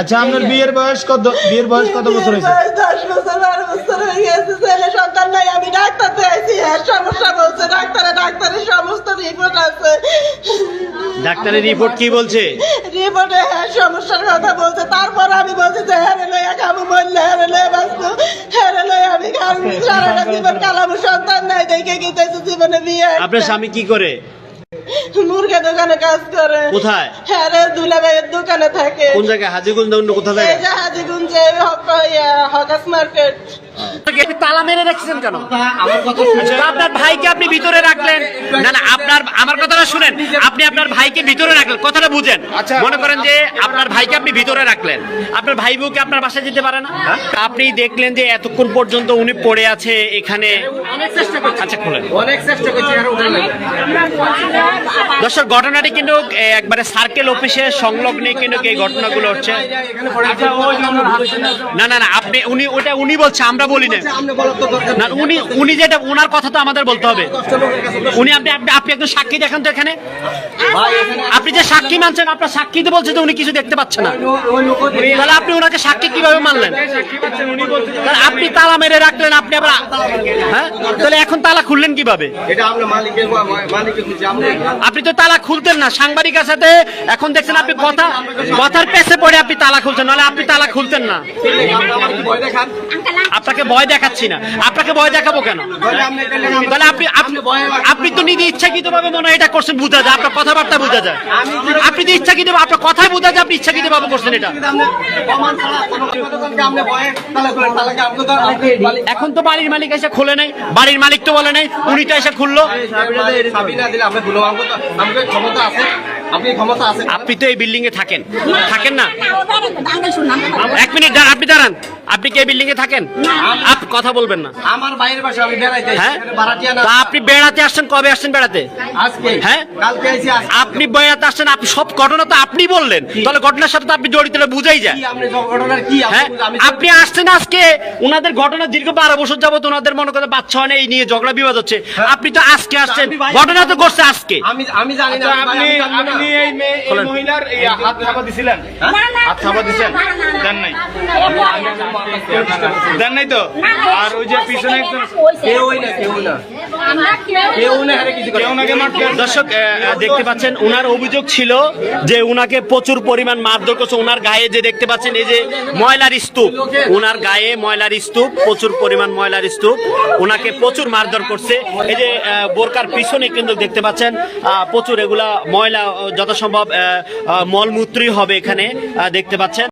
আচ্ছা আপনার বিয়ের বয়স কত বিয়ের বয়স কত বছর হয়েছে? দশ বছর বারো বছর হয়ে গেছে ছেলে সন্তান নাই আমি ডাক্তার দেখাইছি হ্যাঁ সমস্যা বলছে ডাক্তারে ডাক্তারের সমস্ত রিপোর্ট আছে ডাক্তারের রিপোর্ট কি বলছে? রিপোর্টে হ্যাঁ সমস্যার কথা বলছে। তারপর আমি বলছি যে হ্যাঁ রে লইয়া কামু বললে হ্যাঁ রে লইয়া বাঁচবো। হ্যাঁ রে লইয়া আমি কারণ সারাটা জীবন কালামু সন্তান নাই দেখে গিয়েছে জীবনে বিয়ে আপনার স্বামী কি করে? মুরগা দোকানে কাজ করে। কোথায়? হ্যাঁ রে দুলা ভাইয়ের দোকানে থাকে। কোন জায়গায়? হাজিগঞ্জ অন্য কোথা এই যে হাজিগুঞ্জে হকাস মার্কেট। তালা মেরে রাখছেন কেন? আপনার ভাইকে আপনি ভিতরে রাখলেন। না না আপনার আমার কথাটা শুনেন। আপনি আপনার ভাইকে ভিতরে রাখলেন। কথাটা বুঝেন। মনে করেন যে আপনার ভাইকে আপনি ভিতরে রাখলেন। আপনার ভাই বউকে আপনার বাসায় যেতে পারে না? আপনি দেখলেন যে এতক্ষণ পর্যন্ত উনি পড়ে আছে এখানে। আচ্ছা খুলেন। অনেক চেষ্টা করছি আর দর্শক ঘটনাটি কিন্তু একবারে সার্কেল অফিসের সংলগ্নে কিন্তু এই ঘটনাগুলো হচ্ছে। আচ্ছা না না না আপনি উনি ওটা উনি বলছে আমরা বলি না। তো না উনি উনি যেটা ওনার কথা তো আমাদের বলতে হবে। উনি আপনি আপনি আপনি একজন সাক্ষী দেখান তো এখানে। আপনি যে সাক্ষী মানছেন আপনার সাক্ষী তো বলছে যে উনি কিছু দেখতে পাচ্ছেন না। তাহলে আপনি ওনাকে সাক্ষী কীভাবে মানলেন? আপনি তালা মেরে রাখলেন আপনি আবার হ্যাঁ? তাহলে এখন তালা খুললেন কীভাবে? এটা আমরা মালিকের মালিকের আপনি তো তালা খুলতেন না। সাংবাদিকের সাথে এখন দেখছেন আপনি কথা কথার পেছে পড়ে আপনি তালা খুলছেন, নাহলে আপনি তালা খুলতেন না। আপনাকে ভয় দেখাচ্ছি না। আপনাকে ভয় দেখাবো কেন? তাহলে আপনি আপনি তো নিজে ইচ্ছাকৃত ভাবে মনে হয় এটা করছেন, বোঝা যায়। আপনার কথাবার্তা বোঝা যায়। আপনি তো ইচ্ছাকৃত আপনার কথাই বোঝা যায়, আপনি ইচ্ছাকৃত ভাবে করছেন এটা। এখন তো বাড়ির মালিক এসে খোলে নাই। বাড়ির মালিক তো বলে নাই উনি তো এসে খুললো। আপনি তো ক্ষমতা আছে আপনি ক্ষমতা আছে। আপনি তো এই বিল্ডিং এ থাকেন। থাকেন না? এক মিনিট দাঁড়ান, আপনি দাঁড়ান। আপনি কি এই বিল্ডিং এ থাকেন আপনি কথা বলবেন না আমার বাইরের পাশে আমি বেড়াইতে হ্যাঁ না তা আপনি বেড়াতে আসছেন কবে আসছেন বেড়াতে আজকে হ্যাঁ? কালকে আইছি আজকে আপনি বেড়াতে আসছেন আপনি সব ঘটনা তো আপনি বললেন তাহলে ঘটনার সাথে তো আপনি জড়িত হলে বুঝাই যায় কি আপনি ঘটনার কি হ্যাঁ আপনি আপনি আসছেন আজকে ওনাদের ঘটনা দীর্ঘ বারো বছর যাবত ওনাদের মনে করে বাচ্চা হয় না, এই নিয়ে ঝগড়া বিবাদ হচ্ছে আপনি তো আজকে আসছেন ঘটনা তো ঘটছে আজকে আমি আমি জানি না আপনি জানি না। আপনি এই মেয়ে এই মহিলার এই হাত থাবা দিছিলেন হাত থাবা দিছেন দেন নাই দেন নাই তো? আর ওই যে পিছনে একজন কেউ না কেউ না। দর্শক দেখতে পাচ্ছেন ওনার অভিযোগ ছিল যে উনাকে প্রচুর পরিমাণ মারধর করছে। ওনার গায়ে যে দেখতে পাচ্ছেন এই যে ময়লার স্তূপ। ওনার গায়ে ময়লার স্তূপ প্রচুর পরিমাণ ময়লার স্তূপ। ওনাকে প্রচুর মারধর করছে। এই যে বোরকার পিছনে কিন্তু দেখতে পাচ্ছেন আহ, প্রচুর এগুলা ময়লা যথাসম্ভব মলমূত্রই হবে এখানে আহ, দেখতে পাচ্ছেন।